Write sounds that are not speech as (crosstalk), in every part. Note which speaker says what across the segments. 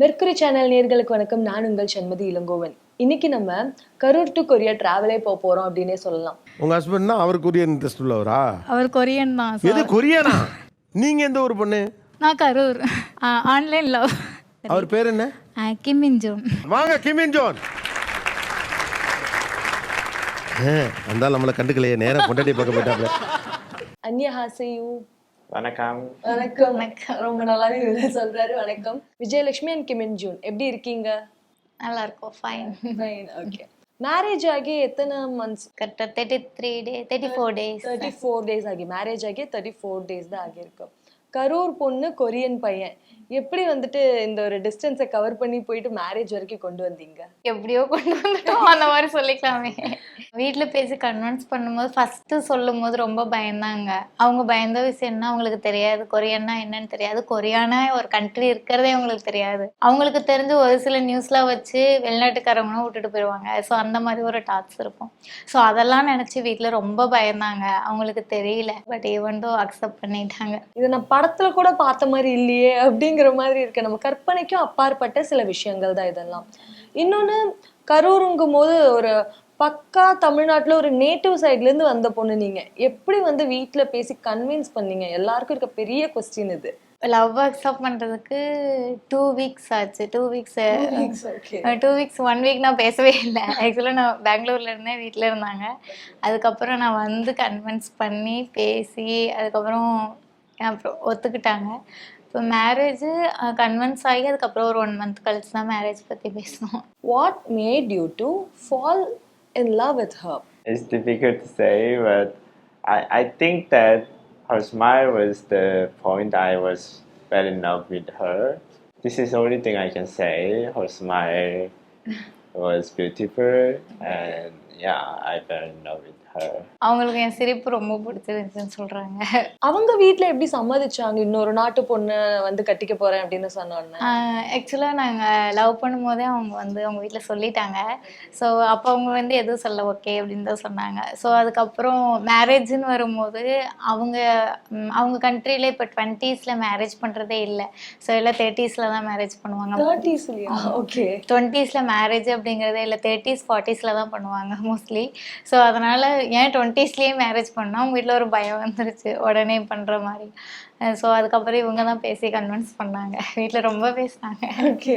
Speaker 1: Mercury channel நேர்களுக்கு வணக்கம். நான் உங்கள் சண்மதி இளங்கோவன். இன்னைக்கு நம்ம கரூர் டு கொரியா டிராவலே போக போறோம் அப்படின்னே சொல்லலாம்.
Speaker 2: உங்க ஹஸ்பண்ட்னா அவர் கொரியன் இன்ட்ரெஸ்ட் உள்ளவரா?
Speaker 3: அவர் கொரியன் தான்
Speaker 2: எது கொரியனா? நீங்க எந்த ஊர் பொண்ணு?
Speaker 3: நான் கரூர். ஆன்லைன் லவ்
Speaker 2: அவர் பேர் என்ன?
Speaker 3: Kimin Jon.
Speaker 2: வாங்க கிமின் ஜோன். அந்த நம்மளை கண்டுக்கலையே நேரா பொண்டாட்டி பார்க்க போயிட்டாப்ல.
Speaker 1: அந்நிய ஹாசையூ.
Speaker 4: வணக்கம்.
Speaker 1: வணக்கம். ரொம்ப நல்லாவே இவரு சொல்றாரு. வணக்கம். விஜயலட்சுமி அண்ட் கிமின் ஜூன் எப்படி இருக்கீங்க?
Speaker 3: நல்லா இருக்கும். ஃபைன்
Speaker 1: ஓகே மேரேஜ் ஆகி எத்தனை மந்த்ஸ்
Speaker 3: கரெக்டாக thirty three day thirty four days
Speaker 1: thirty four days ஆகி. மேரேஜ் ஆகி தேர்ட்டி ஃபோர் டேஸ் தான் ஆகியிருக்கும் கரூர் பொண்ணு கொரியன் பையன். எப்படி வந்துட்டு இந்த ஒரு டிஸ்டன்ஸை கவர் பண்ணி போயிட்டு மேரேஜ் வரைக்கும் கொண்டு வந்தீங்க?
Speaker 3: எப்படியோ கொண்டு வந்துட்டோம். அந்த மாதிரி சொல்லிக்கலாமே. வீட்டில் பேசி கன்வின்ஸ் பண்ணும்போது ஃபஸ்ட்டு சொல்லும் போது ரொம்ப பயந்தாங்க. அவங்க பயந்த விஷயம் என்ன? அவங்களுக்கு தெரியாது. கொரியன்னா என்னன்னு தெரியாது. கொரியானா ஒரு கண்ட்ரி இருக்கிறதே அவங்களுக்கு தெரியாது. அவங்களுக்கு தெரிஞ்ச ஒரு சில நியூஸ்லாம் வச்சு வெளிநாட்டுக்காரங்களும் விட்டுட்டு போயிடுவாங்க ஸோ அந்த மாதிரி ஒரு டாட்ஸ் இருக்கும். ஸோ அதெல்லாம் நினச்சி வீட்டில் ரொம்ப பயந்தாங்க. அவங்களுக்கு தெரியல. பட் ஈவன் அக்செப்ட் பண்ணிட்டாங்க.
Speaker 1: இதை நான் படத்துல கூட பார்த்த மாதிரி இல்லையே அப்படிங்கிற மாதிரி இருக்கு நம்ம கற்பனைக்கும் அப்பாற்பட்ட சில விஷயங்கள் தான் இதெல்லாம். இன்னொன்னு கரூருங்கும் போது ஒரு பக்கா தமிழ்நாட்டுல ஒரு நேட்டிவ் சைட்ல இருந்து வந்த பொண்ணு நீங்க. எப்படி வந்து வீட்ல பேசி கன்வின்ஸ் பண்ணீங்க? எல்லாருக்கும் இருக்க பெரிய கொஸ்டின் இது.
Speaker 3: லவ் அக்செப்ட் பண்ணுறதுக்கு டூ வீக்ஸ் ஆச்சு. Two weeks two weeks one week நான் பேசவே இல்லை. ஆக்சுவலாக நான் பெங்களூர்ல இருந்தேன் வீட்டில் இருந்தாங்க. அதுக்கப்புறம் நான் வந்து கன்வின்ஸ் பண்ணி பேசி அதுக்கப்புறம் அப்புறம் ஒத்துக்கிட்டாங்க. இப்போ மேரேஜ் கன்வின்ஸ் ஆகி அதுக்கப்புறம் ஒரு ஒன் மந்த் கழிச்சு தான் மேரேஜ் பற்றி பேசணும்
Speaker 1: what made you to fall in love with her
Speaker 4: It's difficult to say, but I, I think that her smile was the point I was fell in love with her. This is the only thing I can say. Her smile was beautiful, and yeah, I fell in love with her.
Speaker 3: அவங்களுக்கு என் சிரிப்பு ரொம்ப பிடிச்சிருந்துச்சுன்னு சொல்கிறாங்க
Speaker 1: அவங்க வீட்ல எப்படி சம்மதிச்சாங்க? இன்னொரு நாட்டு பொண்ணு வந்து கட்டிக்க போறேன் அப்படின்னு சொன்னோன்னே.
Speaker 3: ஆக்சுவலாக நாங்கள் லவ் பண்ணும்போதே அவங்க வந்து அவங்க வீட்டில் சொல்லிட்டாங்க. ஸோ அப்போ அவங்க வந்து எதுவும் சொல்ல ஓகே அப்படின்னு தான் சொன்னாங்க. ஸோ அதுக்கப்புறம் மேரேஜ்னு வரும்போது அவங்க அவங்க கண்ட்ரியில் இப்போ டுவெண்ட்டீஸில் மேரேஜ் பண்ணுறதே இல்லை. ஸோ எல்லாம் தேர்ட்டீஸில் தான் மேரேஜ் பண்ணுவாங்க.
Speaker 1: ஓகே
Speaker 3: டுவெண்ட்டீஸில் மேரேஜ் அப்படிங்கிறதே இல்லை தேர்ட்டிஸ் ஃபார்ட்டிஸில் தான் பண்ணுவாங்க மோஸ்ட்லி ஸோ அதனால் ஏன் டுவெண்ட்டீஸ்லேயே மேரேஜ் பண்ணால் அவங்க வீட்டில் ஒரு பயம் வந்துருச்சு. உடனே பண்ணுற மாதிரி. ஸோ அதுக்கப்புறம் இவங்க தான் பேசி கன்வின்ஸ் பண்ணாங்க. வீட்டில் ரொம்ப பேசினாங்க.
Speaker 1: Okay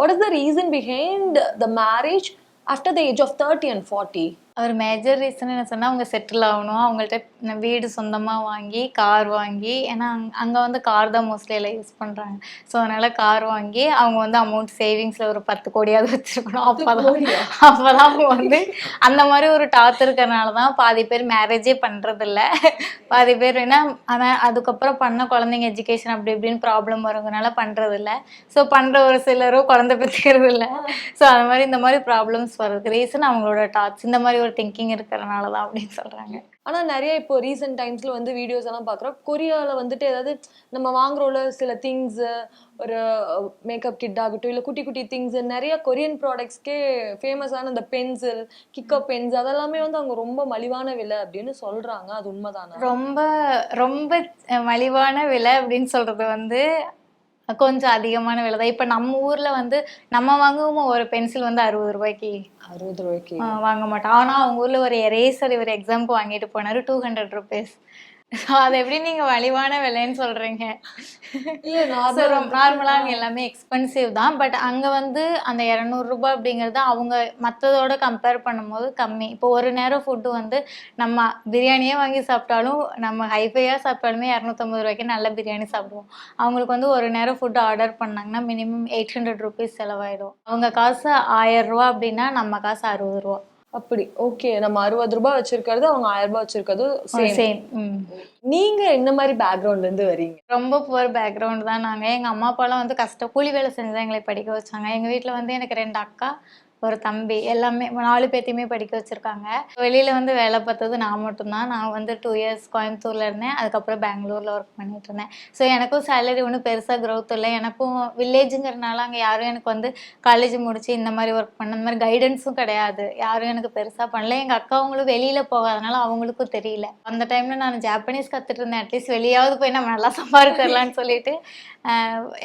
Speaker 1: what is the reason behind the marriage after the age of thirty and forty
Speaker 3: ஒரு மேஜர் ரீசன் என்ன சொன்னால் அவங்க செட்டில் ஆகணும். அவங்கள்ட்ட வீடு சொந்தமாக வாங்கி கார் வாங்கி ஏன்னா அங்கே வந்து கார் தான் மோஸ்ட்லி எல்லாம் யூஸ் பண்ணுறாங்க ஸோ அதனால் கார் வாங்கி அவங்க வந்து அமௌண்ட் சேவிங்ஸில் ஒரு பத்து கோடியாவது வச்சுருக்கணும். அப்போ தான் அப்போ தான் அவங்க வந்து அந்த மாதிரி ஒரு டாத் இருக்கிறனால தான் பாதி பேர் மேரேஜே பண்ணுறதில்ல பாதி பேர் என்ன ஆனால் அதுக்கப்புறம் பண்ண குழந்தைங்க எஜுகேஷன் அப்படி இப்படின்னு ப்ராப்ளம் வருங்கனால பண்ணுறதில்ல ஸோ பண்ணுற ஒரு சிலரும் குழந்தை பெற்றுக்கிறது இல்லை ஸோ அது மாதிரி இந்த மாதிரி ப்ராப்ளம்ஸ் வர்றதுக்கு ரீசன் அவங்களோட டாட்ஸ் இந்த மாதிரி ஒரு திங்கிங் இருக்கிறனால தான் அப்படின்னு சொல்கிறாங்க
Speaker 1: ஆனா நிறைய இப்போ ரீசெண்ட் டைம்ஸ்ல வந்து வீடியோஸ் எல்லாம் பாக்குறோம் கொரியால வந்துட்டு ஏதாவது நம்ம வாங்குறோம்ல சில திங்ஸ் ஒரு மேக்கப் கிட் ஆகட்டும் இல்ல குட்டி குட்டி திங்ஸ் நிறைய கொரியன் ப்ராடக்ட்ஸ்க்கே ஃபேமஸான இந்த பென்சில் கிக்கப் பென்ஸ் அதெல்லாமே வந்து அவங்க ரொம்ப மலிவான விலை அப்படின்னு சொல்றாங்க. அது உண்மைதானா?
Speaker 3: ரொம்ப ரொம்ப மலிவான விலை அப்படின்னு சொல்கிறது வந்து கொஞ்சம் அதிகமான விலை தான். இப்போ நம்ம ஊரில் வந்து நம்ம வாங்குவோம் ஒரு பென்சில் வந்து அறுபது ரூபாய்க்கு.
Speaker 1: அறுபது ரூபாய்க்கு.
Speaker 3: வாங்க மாட்டோம். ஆனால் அவங்க ஊரில் ஒரு எரேசர் இவர் எக்ஸாம்க்கு வாங்கிட்டு போனார் டூ ஹண்ட்ரட் ருபீஸ் (laughs) அது எப்படி நீங்கள் மலிவான விலைன்னு
Speaker 1: normal-
Speaker 3: நார்மலாக அங்கே எல்லாமே எக்ஸ்பென்சிவ் தான். பட் அங்கே வந்து அந்த இரநூறுபா அப்படிங்கிறது அவங்க மற்றதோட கம்பேர் பண்ணும்போது கம்மி. இப்போ ஒரு நேரம் ஃபுட்டு வந்து நம்ம பிரியாணியே வாங்கி சாப்பிட்டாலும் நம்ம ஹைஃபையாக சாப்பிட்டாலுமே இரநூத்தம்பது ரூபாய்க்கு நல்ல பிரியாணி சாப்பிடுவோம். அவங்களுக்கு வந்து ஒரு நேரம் ஃபுட்டு ஆர்டர் பண்ணாங்கன்னா மினிமம் எயிட் ஹண்ட்ரட் ருபீஸ் செலவாயிடும். அவங்க காசு ஆயிரம் ரூபா அப்படின்னா நம்ம காசு அறுபது ரூபா
Speaker 1: அப்படி. ஓகே நம்ம அறுபது ரூபாய் வச்சிருக்கிறது அவங்க ஆயிரம் ரூபாய் வச்சிருக்கிறது சேம் நீங்க என்ன மாதிரி பேக்ரவுண்ட்ல இருந்து வரீங்க?
Speaker 3: ரொம்ப புவர் பேக்ரவுண்ட் தான் நாங்கள் எங்கள் அம்மா அப்பாலாம் வந்து கஷ்டம். கூலி வேலை செஞ்சு எங்களை படிக்க வச்சாங்க. எங்கள் வீட்டில் வந்து எனக்கு ரெண்டு அக்கா ஒரு தம்பி எல்லாமே நாலு பேர்த்தையுமே படிக்க வச்சுருக்காங்க. வெளியில் வந்து வேலை பார்த்தது நான் மட்டும்தான். நான் வந்து டூ இயர்ஸ் கோயம்புத்தூரில் இருந்தேன். அதுக்கப்புறம் பெங்களூரில் ஒர்க் பண்ணிட்டு இருந்தேன். ஸோ எனக்கும் சேலரி ஒன்றும் பெருசாக க்ரோத் இல்லை. எனக்கும் வில்லேஜுங்கிறனால அங்கே யாரும் எனக்கு வந்து காலேஜ் முடிச்சு இந்த மாதிரி ஒர்க் பண்ண இந்த மாதிரி கைடன்ஸும் கிடையாது. யாரும் எனக்கு பெருசாக பண்ணல. எங்கள் அக்காவங்களும் வெளியில் போகாதனால அவங்களுக்கும் தெரியல. அந்த டைமில் நான் ஜாப்பனீஸ் கற்றுட்டு இருந்தேன். அட்லீஸ்ட் வெளியாவது போய் நம்ம நல்லா சம்பாதிச்சிடலான்னு சொல்லிட்டு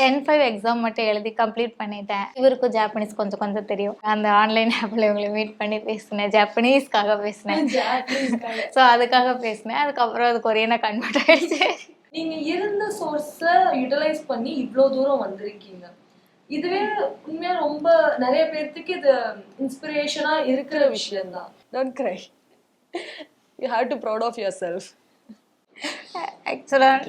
Speaker 3: என் ஃபைவ் எக்ஸாம் மட்டும் எழுதி கம்ப்ளீட் பண்ணிட்டேன். இவருக்கும் ஜாப்பனீஸ் கொஞ்சம் கொஞ்சம் தெரியும். அந்த ஆன்லைன் ஆப்பில் இவங்களை மீட் பண்ணி பேசினேன். ஜாப்பனீஸ்க்காக பேசினேன். (laughs) ஸோ அதுக்காக பேசினேன். அதுக்கப்புறம் அது கொரியனை கன்வெர்ட் ஆயிடுச்சு.
Speaker 1: நீங்க இருந்த சோர்ஸ யூட்டிலைஸ் பண்ணி இவ்ளோ தூரம் வந்திருக்கீங்க. இதுவே உண்மையா ரொம்ப நிறைய பேர்த்துக்கு இது இன்ஸ்பிரேஷனா இருக்கிற விஷயம் தான் don't cry you have to proud of yourself
Speaker 3: ஆக்சுவலாக?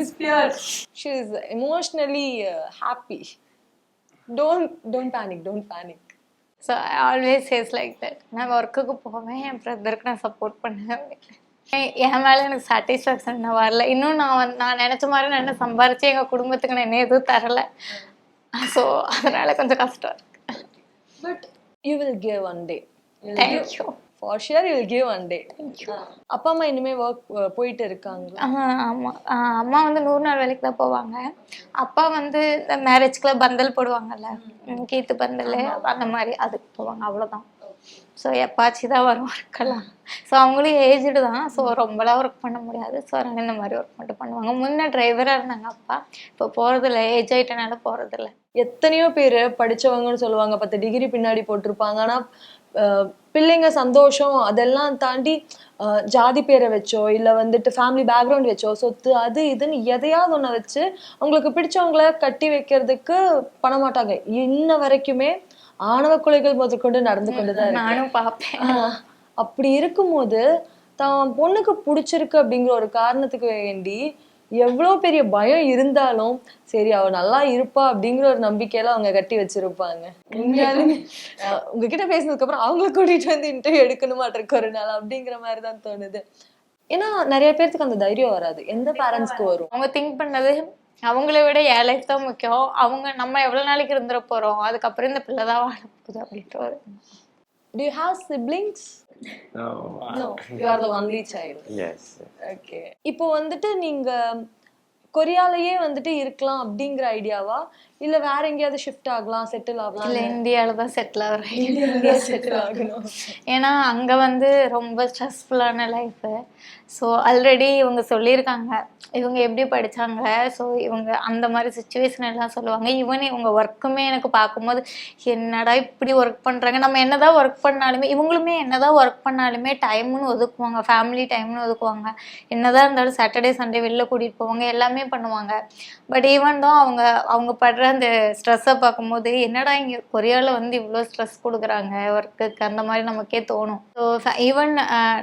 Speaker 1: Is peer she is emotionally happy don't don't panic don't panic
Speaker 3: so I always says like that நான் ஒர்க்குக்கு போவேன் என் ப்ரதருக்கு நான் சப்போர்ட் பண்ணுவேன். என் மேலே எனக்கு சாட்டிஸ்ஃபேக்ஷன் இன்னும் வரல. இன்னும் நான் வந்து நான் நினச்ச மாதிரி நான் என்ன சம்பாரிச்சு எங்கள் குடும்பத்துக்கு நான் என்ன எதுவும் தரல. ஸோ அதனால கொஞ்சம் கஷ்டம் இருக்கு.
Speaker 1: But you will give one day thank you for sheer you will give one day அப்பா அம்மா இனிமே ஒர்க் போயிட்டு இருக்காங்களா?
Speaker 3: ஆமாம் அம்மா வந்து நூறு நாள் வேலைக்கு தான் போவாங்க. அப்பா வந்து இந்த மேரேஜ்க்குலாம் பந்தல் போடுவாங்கல்ல. கீத்து பந்தல் அந்த மாதிரி அதுக்கு போவாங்க அவ்வளோதான் ஸோ எப்பாச்சும் தான் வரும் ஒர்க்கெல்லாம் ஸோ அவங்களும் ஏஜ்டு தான். ஸோ ரொம்பலாம் ஒர்க் பண்ண முடியாது. ஸோ அதனால இந்த மாதிரி ஒர்க் மட்டும் பண்ணுவாங்க. முன்ன டிரைவராக இருந்தாங்க அப்பா. இப்போ போகிறதில்ல ஏஜ் ஆகிட்டனால போகிறதில்ல
Speaker 1: எத்தனையோ பேர் படிச்சவங்கன்னு சொல்லுவாங்க. பத்து டிகிரி பின்னாடி போட்டிருப்பாங்க. ஆனா அஹ், பிள்ளைங்க சந்தோஷம் அதெல்லாம் தாண்டி ஜாதி பேரை வச்சோ இல்ல வந்துட்டு ஃபேமிலி பேக்ரவுண்ட் வச்சோ சொத்து அது இதுன்னு எதையாவது ஒண்ண வச்சு அவங்களுக்கு பிடிச்சவங்கள கட்டி வைக்கிறதுக்கு பண்ண மாட்டாங்க இன்ன வரைக்குமே ஆணவ கொலைகள் முதற்கொண்டு நடந்து கொண்டுதான்
Speaker 3: நானும் பார்ப்பேன்.
Speaker 1: அப்படி இருக்கும்போது தான் பொண்ணுக்கு பிடிச்சிருக்கு அப்படிங்கிற ஒரு காரணத்துக்கு வேண்டி எவ்வளோ பெரிய பயம் இருந்தாலும் சரி அவ நல்லா இருப்பா அப்படிங்கிற ஒரு நம்பிக்கையில அவங்க கட்டி வச்சிருப்பாங்க. உண்மையாலுமே உங்ககிட்ட பேசினதுக்கு அப்புறம் அவங்கள கூட்டிட்டு வந்து இன்டர்வியூ எடுக்கணுமாட்டிருக்கு ஒரு நாள் அப்படிங்கிற மாதிரி தான் தோணுது. ஏன்னா நிறைய பேர்த்துக்கு அந்த தைரியம் வராது. எந்த பேரண்ட்ஸ்க்கு வரும்?
Speaker 3: அவங்க திங்க் பண்ணது அவங்கள விட என் லைஃப் தான் முக்கியம். அவங்க நம்ம எவ்வளோ நாளைக்கு இருந்துட போகிறோம் அதுக்கப்புறம் இந்த பிள்ளை தான் வாழ போகுது அப்படின்ட்டு ஒரு
Speaker 1: டு ஹாவ் சிப்ளிங்ஸ் ஓகே இப்போ வந்துட்டு நீங்க கொரியாலயே வந்துட்டு இருக்கலாம் அப்படிங்கிற ஐடியாவா இல்ல வேற எங்கேயாவது ஷிஃப்ட் ஆகலாம் செட்டில் ஆகலாம்
Speaker 3: இல்லை இந்தியாவில் தான் செட்டில் ஆகிற
Speaker 1: செட்டில் ஆகணும்.
Speaker 3: ஏன்னா அங்கே வந்து ரொம்ப ஸ்ட்ரெஸ்ஃபுல்லான லைஃபு ஸோ ஆல்ரெடி இவங்க சொல்லியிருக்காங்க. இவங்க எப்படி படித்தாங்க ஸோ இவங்க அந்த மாதிரி சுச்சுவேஷன் எல்லாம் சொல்லுவாங்க. ஈவன் இவங்க ஒர்க்குமே எனக்கு பார்க்கும்போது என்னடா இப்படி ஒர்க் பண்ணுறாங்க நம்ம என்னதான் ஒர்க் பண்ணாலுமே இவங்களுமே என்னதான் ஒர்க் பண்ணாலுமே டைம்னு ஒதுக்குவாங்க. ஃபேமிலி டைம்னு ஒதுக்குவாங்க. என்னதான் இருந்தாலும் சாட்டர்டே சண்டே வெளில கூட்டிகிட்டு போவாங்க. எல்லாமே பண்ணுவாங்க. பட் ஈவன் தான் அவங்க அவங்க படுற அந்த ஸ்ட்ரெஸ்ஸை பார்க்கும்போது என்னடா இங்கே கொரியாவில் வந்து இவ்வளோ ஸ்ட்ரெஸ் கொடுக்குறாங்க? ஒர்க்குக்கு அந்த மாதிரி நமக்கே தோணும். ஸோ ஈவன்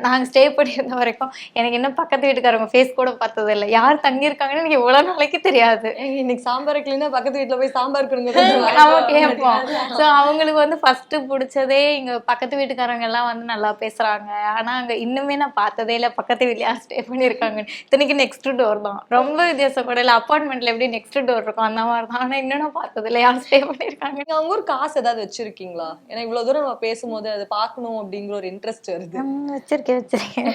Speaker 3: நாங்கள் ஸ்டே பண்ணியிருந்த வரைக்கும் எனக்கு இன்னும் பக்கத்து வீட்டுக்காரங்க ஃபேஸ் கூட பார்த்தது இல்லை. யார் தங்கியிருக்காங்கன்னு எனக்கு இவ்வளோ நாளைக்கு தெரியாது.
Speaker 1: இன்னைக்கு சாம்பார் வைக்கலன்னா பக்கத்து வீட்ல போய் சாம்பார் கொடுங்க.
Speaker 3: நம்ம கேட்போம் ஸோ அவங்களுக்கு வந்து ஃபர்ஸ்ட் பிடிச்சதே இங்க பக்கத்து வீட்டுக்காரங்க எல்லாம் வந்து நல்லா பேசுறாங்க. ஆனா அங்க இன்னுமே நான் பார்த்ததே இல்லை. பக்கத்து வீட்ல யார் ஸ்டே பண்ணியிருக்காங்க இத்தனைக்கு நெக்ஸ்ட் டோர் தான். ரொம்ப இல்லை அப்பார்ட்மெண்ட்ல எப்படி நெக்ஸ்ட் டோர் இருக்கும்? அந்த மாதிரி தான். ஆனா இன்னும் நான் பார்த்தது இல்லை யார் ஸ்டே பண்ணியிருக்காங்க
Speaker 1: நீங்க அவங்க ஒரு காசு ஏதாவது வச்சிருக்கீங்களா? ஏன்னா இவ்வளவு தூரம் நம்ம பேசும்போது அதை பார்க்கணும் அப்படிங்கிற ஒரு இன்ட்ரெஸ்ட் வருது.
Speaker 3: வச்சிருக்கேன் வச்சிருக்கேன்.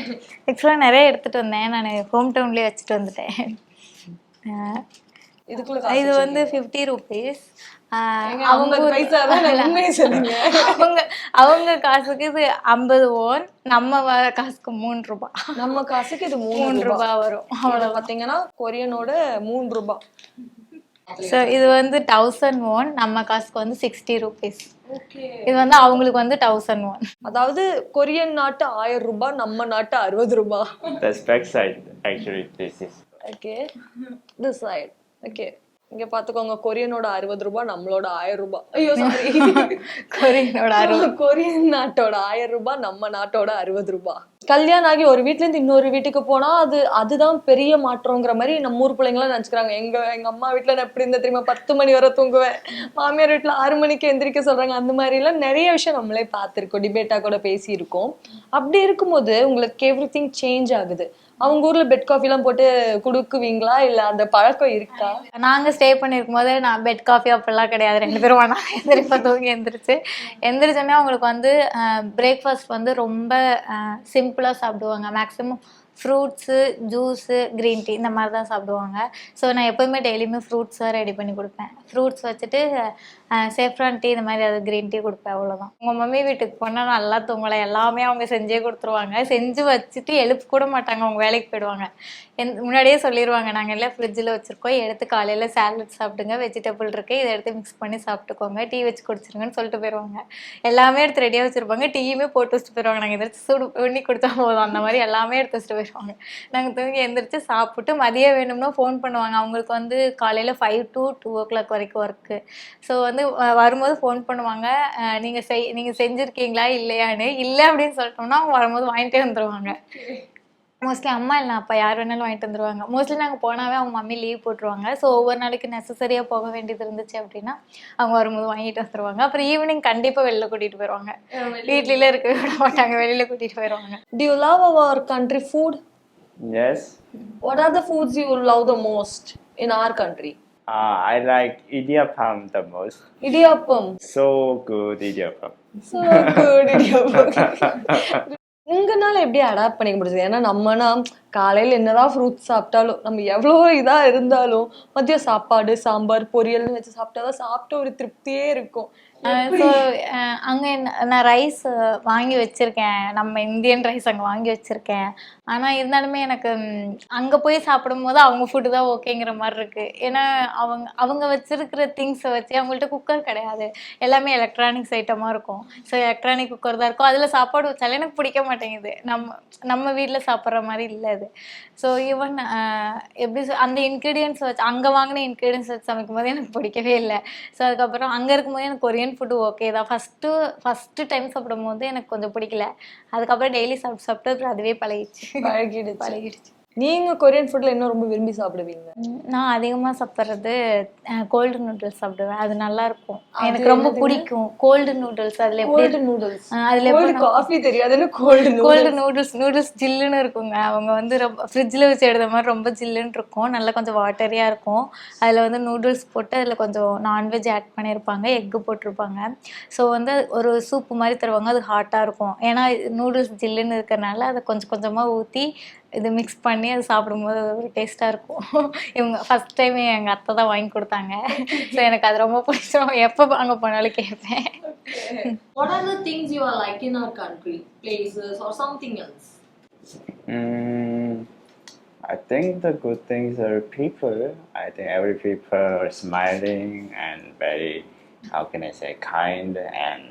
Speaker 3: ஆக்சுவலாக நிறைய எடுத்துட்டு வந்தேன். நான் ஹோம் டவுன்லேயே வச்சுட்டு வந்துட்டேன். இது வந்து ஃபிஃப்டி ருபீஸ்
Speaker 1: அவங்க
Speaker 3: அவங்க அவங்க காசுக்கு இது ஐம்பது ஓன் நம்ம காசுக்கு மூணு ரூபாய்
Speaker 1: நம்ம காசுக்கு இது மூணு ரூபாய்
Speaker 3: வரும்.
Speaker 1: அவ்வளவு பாத்தீங்கன்னா கொரியனோட மூணு ரூபாய்
Speaker 3: ஸோ இது வந்து தௌசண்ட் ஓன் நம்ம காசுக்கு வந்து சிக்ஸ்டி ருபீஸ்
Speaker 1: ஓகே
Speaker 3: இது வந்து அவங்களுக்கு வந்து தௌசண்ட் ஓன்
Speaker 1: அதாவது கொரியன் நாட்டு ஆயிரம் ரூபாய் நம்ம நாட்டு அறுபது ரூபாய்.
Speaker 4: That's backside. Actually, this is.
Speaker 1: Okay this side okay இங்க பாத்துக்கோங்க கொரியனோட அறுபது ரூபாய் நம்மளோட ஆயிரம் ரூபாய் ஐயோ சாரி (laughs)
Speaker 3: கொரியனோட
Speaker 1: கொரியன் நாட்டோட ஆயிரம் ரூபாய் நம்ம நாட்டோட அறுபது ரூபாய் கல்யாணம் ஆகி ஒரு வீட்ல இருந்து இன்னொரு வீட்டுக்கு போனா அது அதுதான் பெரிய மாற்றங்கிற மாதிரி நம்ம ஊர் பிள்ளைங்க எல்லாம் நினைச்சுக்கிறாங்க. எங்க எங்க அம்மா வீட்ல நான் எப்படி இருந்த தெரியுமா? பத்து மணி வரை தூங்குவேன். மாமியார் வீட்ல ஆறு மணிக்கு எந்திரிக்க சொல்றாங்க. அந்த மாதிரி எல்லாம் நிறைய விஷயம் நம்மளே பார்த்திருக்கோம். டிபேட்டா கூட பேசியிருக்கோம். அப்படி இருக்கும்போது உங்களுக்கு எவ்ரி திங் சேஞ்ச் ஆகுது. அவங்க ஊர்ல பெட் காஃபி எல்லாம் போட்டு குடுக்குவீங்களா? இல்ல அந்த பழக்கம் இருக்கா?
Speaker 3: நாங்க ஸ்டே பண்ணிருக்கும் போது நான் பெட் காஃபி அப்படிலாம் கிடையாது. ரெண்டு பேரும் ஒன்றா எந்திரிப்பா தூங்கி எந்திரிச்சு. எந்திரிச்சோன்னே அவங்களுக்கு வந்து பிரேக்ஃபாஸ்ட் வந்து ரொம்ப சிம்பிளாக சாப்பிடுவாங்க. Maximum fruits juice green tea இந்த மாதிரி தான் சாப்பிடுவாங்க. ஸோ நான் எப்போவுமே டெய்லியுமே ஃப்ரூட்ஸாக ரெடி பண்ணி கொடுப்பேன். ஃப்ரூட்ஸ் வச்சுட்டு சேஃப்ரான் டீ இந்த மாதிரி அது க்ரீன் டீ கொடுப்பேன் அவ்வளோதான் உங்கள் மம்மி வீட்டுக்கு போனால் நல்லா தூங்கலை. எல்லாமே அவங்க செஞ்சே கொடுத்துருவாங்க. செஞ்சு வச்சுட்டு எழுப்பு கூட மாட்டாங்க. அவங்க வேலைக்கு போயிடுவாங்க. எந் முன்னாடியே சொல்லிடுவாங்க நாங்கள் எல்லாம் ஃப்ரிட்ஜில் வச்சுருக்கோம். எடுத்து காலையில் சாலட் சாப்பிடுங்க. வெஜிடபிள் இருக்குது இதை எடுத்து மிக்ஸ் பண்ணி சாப்பிட்டுக்கோங்க. டீ வச்சு குடிச்சிருங்கன்னு சொல்லிட்டு போயிடுவாங்க எல்லாமே எடுத்து ரெடியாக வச்சுருப்பாங்க. டீயுமே போட்டு வச்சுட்டு போயிடுவாங்க நாங்கள் எந்திரிச்சு சூடு பண்ணி கொடுத்தா போதும். அந்த மாதிரி எல்லாமே எடுத்து வச்சுட்டு போயிடுவாங்க நாங்கள் தூங்கி எந்திரிச்சு சாப்பிட்டு மதியம் வேணும்னா ஃபோன் பண்ணுவாங்க. அவங்களுக்கு வந்து காலையில் five to two o'clock வரைக்கும் ஒர்க்கு ஸோ வந்து வ- வரும்போது ஃபோன் பண்ணுவாங்க. அஹ் நீங்க செய் நீங்க செஞ்சிருக்கீங்களா இல்லையான்னு. இல்லை அப்படின்னு சொல்லிட்டோம்னா அவங்க வரும்போது வாங்கிட்டே வந்துருவாங்க. மோஸ்ட்லி அம்மா இல்லை அப்பா யார் வேணாலும் வாங்கிட்டு வந்துருவாங்க. மோஸ்ட்லி நாங்கள் போனாவே அவங்க மம்மி லீவ் போட்டுருவாங்க. ஸோ ஒவ்வொரு நாளைக்கு நெசசரியாக போக வேண்டியது இருந்துச்சு அப்படின்னா அவங்க வரும்போது வாங்கிட்டு வந்துருவாங்க. அப்புறம் ஈவினிங் கண்டிப்பாக வெளில கூட்டிகிட்டு போயிடுவாங்க வீட்லலாம் இருக்க விட மாட்டாங்க. வெளியில கூட்டிகிட்டு போயிடுவாங்க
Speaker 1: love our country food?
Speaker 4: Yes.
Speaker 1: What are the foods you love the most in our country?
Speaker 4: Uh, I like idiyappam the most.
Speaker 1: Idiyappam.
Speaker 4: So good idiyappam.
Speaker 1: So good idiyappam. (laughs) உங்கனால எப்படி அடாப்ட் பண்ணிக்க முடியுது ஏன்னா நம்மனா காலையில என்னதான் ஃப்ரூட்ஸ் சாப்பிட்டாலும் நம்ம எவ்வளோ இதா இருந்தாலும் மதியம் சாப்பாடு சாம்பார் பொரியல்னு வச்சு சாப்பிட்டாதான் சாப்பிட்ட ஒரு திருப்தியே இருக்கும்
Speaker 3: ஸோ அங்கே நான் ரைஸ் வாங்கி வச்சுருக்கேன். நம்ம இந்தியன் ரைஸ் அங்கே வாங்கி வச்சுருக்கேன். ஆனால் இருந்தாலுமே எனக்கு அங்கே போய் சாப்பிடும்போது அவங்க ஃபுட்டு தான் ஓகேங்கிற மாதிரி இருக்குது ஏன்னா அவங்க அவங்க வச்சிருக்கிற திங்ஸை வச்சு அவங்கள்ட்ட குக்கர் கிடையாது. எல்லாமே எலக்ட்ரானிக்ஸ் ஐட்டமாக இருக்கும். ஸோ எலக்ட்ரானிக் குக்கர் தான் இருக்கும். அதில் சாப்பாடு வச்சாலே எனக்கு பிடிக்க மாட்டேங்குது. நம்ம நம்ம வீட்டில் சாப்பிட்ற மாதிரி இல்லை அது. ஸோ ஈவன் எப்படி அந்த இன்க்ரீடியன்ஸ் வச்சு அங்கே வாங்கின இன்க்ரீடியன்ஸ் வச்சு சமைக்கும் போது எனக்கு பிடிக்கவே இல்லை. ஸோ அதுக்கப்புறம் அங்கே இருக்கும்போது எனக்கு கொரியன் ஃபுட்டு ஓகே தான். ஃபஸ்ட்டு ஃபஸ்ட்டு டைம் சாப்பிடும் போது எனக்கு கொஞ்சம் பிடிக்கல. அதுக்கப்புறம் டெய்லி சாப்பிட்டு சாப்பிட்டு அப்புறம் அதுவே பழகிடுச்சு.
Speaker 1: பழகிடுச்சு.
Speaker 3: பழகிடுச்சு.
Speaker 1: நீங்க கொரியன் ஃபுட்ல என்ன ரொம்ப விரும்பி சாப்பிடுவீங்க?
Speaker 3: நான் அதிகமாக சாப்பிட்றது கோல்டு நூடுல்ஸ் சாப்பிடுவேன். அது நல்லா இருக்கும். எனக்கு ரொம்ப பிடிக்கும். கோல்டு நூடுல்ஸ் அதில் எப்படி
Speaker 1: கோல்டு நூடுல்ஸ்
Speaker 3: அதுல
Speaker 1: காஃபி தெரியாதுன்னு கோல்டு
Speaker 3: கோல்டு நூடுல்ஸ் நூடுல்ஸ் ஜில்லுன்னு இருக்குங்க. அவங்க வந்து ரொம்ப ஃப்ரிட்ஜில் வச்சு எடுத்த மாதிரி ரொம்ப ஜில்லுன்னு இருக்கும். நல்லா கொஞ்சம் வாட்டரியாக இருக்கும். அதில் வந்து நூடுல்ஸ் போட்டு அதில் கொஞ்சம் நான்வெஜ் ஆட் பண்ணியிருப்பாங்க. எக்கு போட்டிருப்பாங்க. ஸோ வந்து ஒரு சூப்பு மாதிரி தருவாங்க. அது ஹாட்டாக இருக்கும். ஏன்னா நூடுல்ஸ் ஜில்லுன்னு இருக்கிறனால அதை கொஞ்சம் கொஞ்சமாக ஊற்றி இது மிக்ஸ் பண்ணி அது சாப்பிடும்போது அது ஒரு டேஸ்ட்டாக இருக்கும் இவங்க ஃபஸ்ட் டைம் எங்கள் அத்தை தான் வாங்கி கொடுத்தாங்க ஸோ எனக்கு அது ரொம்ப பிடிச்சோம் எப்போ அங்கே போனாலும் கேட்பேன்
Speaker 1: What are the things you are like in our country? Places or something else?
Speaker 4: Mm, I think the good things are people. I think every people are smiling and very, how can I say, kind and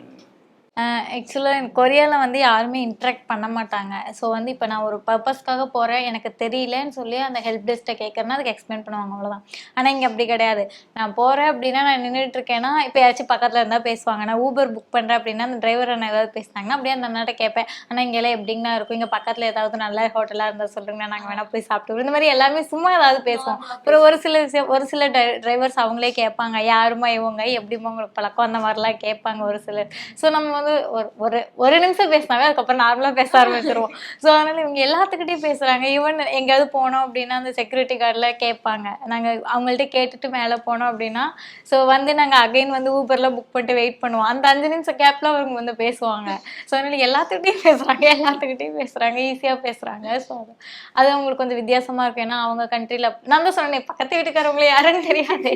Speaker 3: ஆக்சுவலாக கொரியாவில் வந்து யாருமே interact பண்ண மாட்டாங்க. So வந்து இப்போ நான் ஒரு பர்பஸ்க்காக போகிறேன் எனக்கு தெரியலன்னு சொல்லி அந்த ஹெல்ப் டெஸ்ட்டை கேட்குறேன்னா அதுக்கு எக்ஸ்பிளைன் பண்ணுவாங்க அவ்வளோதான் ஆனால் இங்கே அப்படி கிடையாது. நான் போகிறேன் அப்படின்னா நான் நின்றுட்டு இருக்கேன்னா இப்போ யாராச்சும் பக்கத்தில் இருந்தால் பேசுவாங்க. நான் ஊபர் புக் பண்ணுறேன் அப்படின்னா அந்த டிரைவர் என்ன ஏதாவது பேசினாங்கன்னா அப்படியே அந்த அண்ணாட்ட கேட்பேன். ஆனால் இங்கெல்லாம் எப்படிங்கண்ணா இருக்கும்? இங்கே பக்கத்தில் ஏதாவது நல்ல ஹோட்டலாக இருந்தால் சொல்லுங்கண்ணா நாங்கள் வேணால் போய் சாப்பிட்டு இந்த மாதிரி எல்லாமே சும்மா ஏதாவது பேசுவோம். அப்புறம் ஒரு சில ஒரு சில டிரைவர்ஸ் அவங்களே கேட்பாங்க. யாருமா இவங்க? எப்படிமா உங்களுக்கு பழக்கம்? அந்த மாதிரிலாம் கேட்பாங்க ஒரு சிலர். ஸோ நம்ம வந்து ஒரு ஒரு ஒரு நிமிஷம் பேசினாவே அதுக்கப்புறம் நார்மலாக பேச ஆரம்பிச்சிருவோம். ஸோ அதனால இவங்க எல்லாத்துக்கிட்டையும் பேசுகிறாங்க ஈவன் எங்கேயாவது போனோம் அப்படின்னா அந்த செக்யூரிட்டி கார்டில் கேட்பாங்க. நாங்கள் அவங்கள்ட்ட கேட்டுட்டு மேலே போனோம் அப்படின்னா ஸோ வந்து நாங்கள் அகைன் வந்து ஊபரில் புக் பண்ணிட்டு வெயிட் பண்ணுவோம். அந்த அஞ்சு நிமிஷம் கேப்பில் அவங்க வந்து பேசுவாங்க. ஸோ அதனால எல்லாத்துக்கிட்டையும் பேசுகிறாங்க எல்லாத்துக்கிட்டையும் பேசுகிறாங்க ஈஸியாக பேசுகிறாங்க ஸோ அது அது அவங்களுக்கு கொஞ்சம் வித்தியாசமாக இருக்கும். ஏன்னா அவங்க கண்ட்ரியில் நான் தான் சொன்னேன் பக்கத்து வீட்டுக்காரவங்களே யாருன்னு தெரியாது.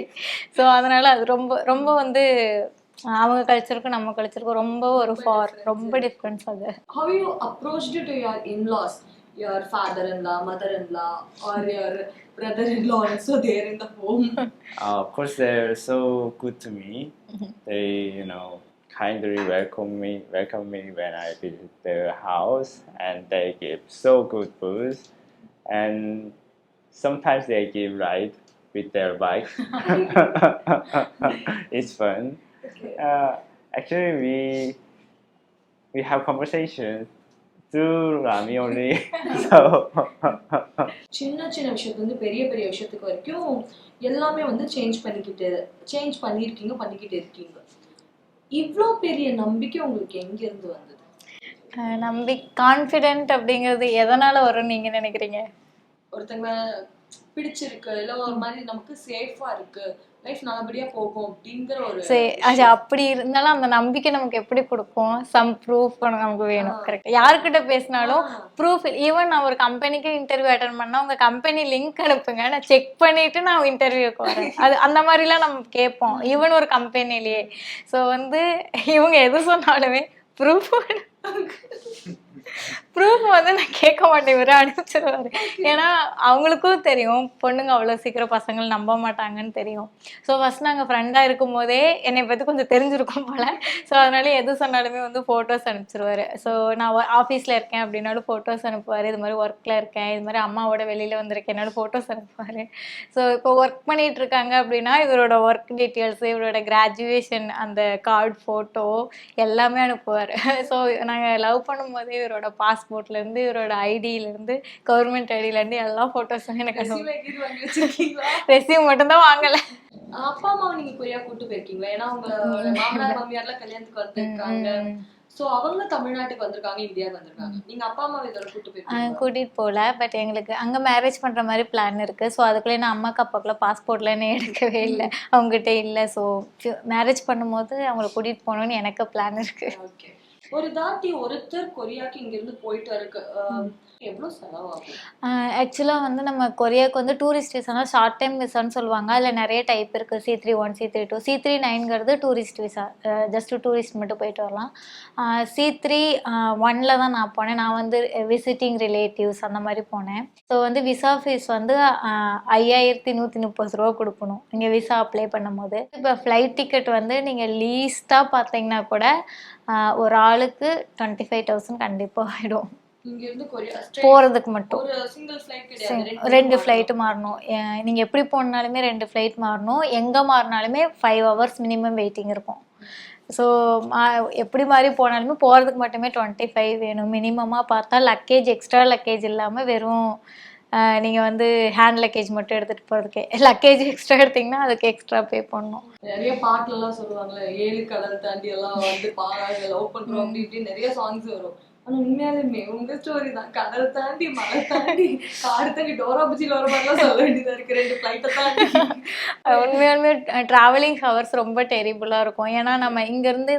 Speaker 3: ஸோ அதனால் அது ரொம்ப ரொம்ப வந்து அவங்க கல்ச்சருக்கும் நம்ம கல்ச்சருக்கும் ரொம்ப ஒரு ஃபார் ரொம்ப டிஃப்ரென்ஸ் அது
Speaker 1: How you approached to your in-laws? Your father-in-law, mother-in-law, or your brother-in-law also there in the home?
Speaker 4: uh, of course they're so good to me. They, you know, kindly welcome me, welcome me when I visit their house, and they give so good food, and sometimes they give ride with their bike. it's fun. Uh, actually, we we have conversations through Rami only. (laughs) so
Speaker 1: சின்ன சின்ன விஷயத்துலேருந்து பெரிய பெரிய விஷயத்துக்கு வரைக்கும் எல்லாமே வந்து change பண்ணிக்கிட்டு change பண்ணியிருக்கீங்க பண்ணிக்கிட்டு இருக்கீங்க. இவ்வளோ பெரிய நம்பிக்கை உங்களுக்கு எங்கேருந்து வந்தது?
Speaker 3: நம்பி கான்ஃபிடென்ட் அப்படிங்கிறது எதனால வரும்னு நீங்க நினைக்கிறீங்க?
Speaker 1: ஒருத்தங்க பிடிச்சிருக்கு இல்ல ஒரு மாதிரி நமக்கு சேஃபா இருக்கு
Speaker 3: சரி அப்படி இருந்தாலும் அந்த நம்பிக்கை நமக்கு எப்படி கொடுக்கும் சம் ப்ரூஃப் நமக்கு வேணும் கரெக்ட் யாருக்கிட்ட பேசினாலும் ப்ரூஃப் ஈவன் நான் ஒரு கம்பெனிக்கு இன்டர்வியூ அட்டன் பண்ணா உங்க கம்பெனி லிங்க் அனுப்புங்க. நான் செக் பண்ணிட்டு நான் இன்டர்வியூக்கு வரேன். அது அந்த மாதிரிலாம் நம்ம கேட்போம். ஈவன் ஒரு கம்பெனிலேயே ஸோ வந்து இவங்க எது சொன்னாலுமே ப்ரூஃப் (laughs) ப்ரூஃப் வந்து நான் கேட்க மாட்டேன் இவரு அனுப்பிச்சிருவாரு. ஏன்னா அவங்களுக்கும் தெரியும் பொண்ணுங்க அவ்வளோ சீக்கிரம் பசங்கள் நம்ப மாட்டாங்கன்னு தெரியும். ஸோ ஃபர்ஸ்ட் நாங்கள் ஃப்ரெண்டாக இருக்கும் போதே என்னை பற்றி கொஞ்சம் தெரிஞ்சிருக்கும் போல. ஸோ அதனால எது சொன்னாலுமே வந்து ஃபோட்டோஸ் அனுப்பிச்சிருவாரு. ஸோ நான் ஆஃபீஸில் இருக்கேன் அப்படின்னாலும் ஃபோட்டோஸ் அனுப்புவார். இது மாதிரி ஒர்க்கில் இருக்கேன் இது மாதிரி அம்மாவோட வெளியில் வந்திருக்கேன்னாலும் ஃபோட்டோஸ் அனுப்புவார். ஸோ இப்போ ஒர்க் பண்ணிட்டு இருக்காங்க அப்படின்னா இவரோட ஒர்க் டீட்டெயில்ஸ் இவரோட கிராஜுவேஷன் அந்த கார்டு ஃபோட்டோ எல்லாமே அனுப்புவார். ஸோ (laughs) நாங்கள் லவ் பண்ணும்போதே இவரோட பாஸ்போர்ட்லேருந்து இவரோட ஐடியிலேருந்து கவர்மெண்ட் ஐடியிலேருந்து எல்லா ஃபோட்டோஸும் எனக்கு ரெசியூம் மட்டும்தான் வாங்கலை.
Speaker 1: அப்பா அம்மாவை நீங்க கொரியா கூட்டு போயிருக்கீங்களா? ஏன்னா உங்க மாமனார் மாமியார்லாம் கல்யாணத்துக்கு வந்திருக்காங்க சோ அவங்க தமிழ்நாட்டுக்கு வந்திருக்காங்க இந்தியாவுக்கு வந்திருக்காங்க. நீங்க அப்பா அம்மாவை இதோட கூட்டு போயிருக்கீங்க
Speaker 3: கூட்டிகிட்டு போகல பட் எங்களுக்கு அங்கே மேரேஜ் பண்ணுற மாதிரி பிளான் இருக்குது ஸோ அதுக்குள்ளே நான் அம்மாக்கு அப்பாக்குள்ள பாஸ்போர்ட்ல என்ன எடுக்கவே இல்லை. அவங்ககிட்ட இல்லை. ஸோ மேரேஜ் பண்ணும்போது அவங்கள கூட்டிகிட்டு போகணுன்னு எனக்கு பிளான் இருக்குது
Speaker 1: ஓகே ஒரு தாட்டி ஒருத்தர் கொரியாக்கு இங்கிருந்து போயிட்டு இருக்கு எவ்வளோ செலவாகும்?
Speaker 3: ஆக்சுவலாக வந்து நம்ம கொரியாவுக்கு வந்து டூரிஸ்ட் விசானா ஷார்ட் டைம் விசான்னு சொல்லுவாங்க. அதில் நிறைய டைப் இருக்குது C three one C three two C three நைன்கிறது tourist visa just tourist மட்டும் போயிட்டு வரலாம். சி த்ரீ ஒன்ல தான் நான் போனேன். நான் வந்து விசிட்டிங் ரிலேட்டிவ்ஸ் அந்த மாதிரி போனேன். ஸோ வந்து விசா ஃபீஸ் வந்து ஐயாயிரத்தி நூற்றி முப்பது ரூபா கொடுக்கணும். நீங்கள் விசா அப்ளை பண்ணும்போது. இப்போ ஃப்ளைட் டிக்கெட் வந்து நீங்கள் லீஸ்ட்டாக பார்த்தீங்கன்னா கூட ஒரு ஆளுக்கு டுவெண்ட்டி ஃபைவ் தௌசண்ட் கண்டிப்பாக ஆகிடும் போகிறதுக்கு மட்டும். ரெண்டு ஃப்ளைட்டு மாறணும். அஹ் நீங்க எப்படி போனாலுமே ரெண்டு ஃப்ளைட் மாறணும். எங்க மாறினாலுமே ஃபைவ் ஹவர்ஸ் மினிமம் வெயிட்டிங் இருக்கும். ஸோ எப்படி மாதிரி போனாலுமே போகிறதுக்கு மட்டுமே டுவெண்ட்டி ஃபைவ் வேணும் மினிமமாக பார்த்தா லக்கேஜ் எக்ஸ்ட்ரா லக்கேஜ் இல்லாமல் வெறும் நீங்கள் நீங்க வந்து ஹேண்ட் லக்கேஜ் மட்டும் எடுத்துட்டு போகிறதுக்கு லக்கேஜ் எக்ஸ்ட்ரா எடுத்தீங்கன்னா அதுக்கு எக்ஸ்ட்ரா பே பண்ணணும்.
Speaker 1: நிறைய பாட்டுல எல்லாம் சொல்லுவாங்கல்ல ஏழு கடல் தாண்டி எல்லாம் வந்து பாறாங்க லவ் பண்ணுறோம் அப்படி இப்படி நிறைய சாங்ஸ் வரும். ஆனா உண்மையாலுமே உங்க ஸ்டோரி தான். கடல் தாண்டி மலை தாண்டி காடு தாண்டி டோரா புஜில வர மாதிரிலாம் சொல்ல வேண்டியதா இருக்கு. ரெண்டு ஃபிளைட்டை தாண்டி.
Speaker 3: உண்மையாலுமே ட்ராவலிங் ஹவர்ஸ் ரொம்ப டெரிபிளாக இருக்கும். ஏன்னா நம்ம இங்கேருந்து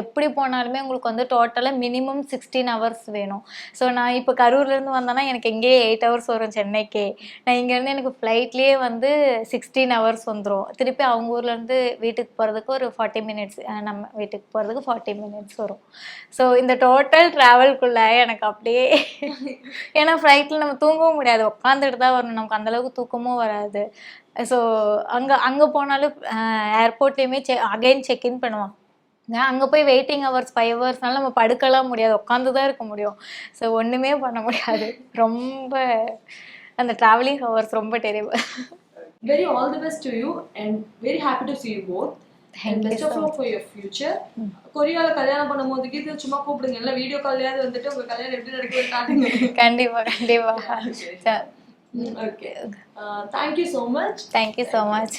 Speaker 3: எப்படி போனாலுமே உங்களுக்கு வந்து டோட்டலாக மினிமம் சிக்ஸ்டீன் ஹவர்ஸ் வேணும். ஸோ நான் இப்போ கரூர்லேருந்து வந்தேன்னா எனக்கு எங்கேயே எயிட் ஹவர்ஸ் வரும் சென்னைக்கே. நான் இங்கேருந்து எனக்கு ஃப்ளைட்லேயே வந்து சிக்ஸ்டீன் ஹவர்ஸ் வந்துடும் திருப்பி அவங்க ஊர்லேருந்து வீட்டுக்கு போகிறதுக்கு ஒரு ஃபார்ட்டி மினிட்ஸ் நம்ம வீட்டுக்கு போகிறதுக்கு ஃபார்ட்டி மினிட்ஸ் வரும். ஸோ இந்த டோட்டல் ட்ராவல் ட்ராவல்குள்ளே எனக்கு அப்படியே ஏன்னா ஃப்ளைட்டில் நம்ம தூங்கவும் முடியாது. உட்காந்துட்டு தான் வரணும். நமக்கு அந்தளவுக்கு தூக்கமும் வராது. ஸோ அங்கே அங்கே போனாலும் ஏர்போர்ட்லேயுமே செ அகைன் செக்இன் பண்ணுவான். அங்கே போய் வெயிட்டிங் ஹவர்ஸ் ஃபைவ் ஹவர்ஸ்னால நம்ம படுக்கலாம் முடியாது. உட்காந்து தான் இருக்க முடியும். ஸோ ஒன்றுமே பண்ண முடியாது. ரொம்ப அந்த ட்ராவலிங் ஹவர்ஸ் ரொம்ப terrible
Speaker 1: very all the best to you and very happy to see you both Your future. கொரியால கல்யாணம் பண்ணும்போது இது சும்மா கூப்பிடுங்க. இல்ல வீடியோ கால்லையாவது வந்துட்டு உங்க கல்யாணம் எப்படி நடக்குதுன்னு காட்டுங்க.
Speaker 3: கண்டிப்பாக கண்டிப்பாக
Speaker 1: okay thank you so
Speaker 3: much thank you so much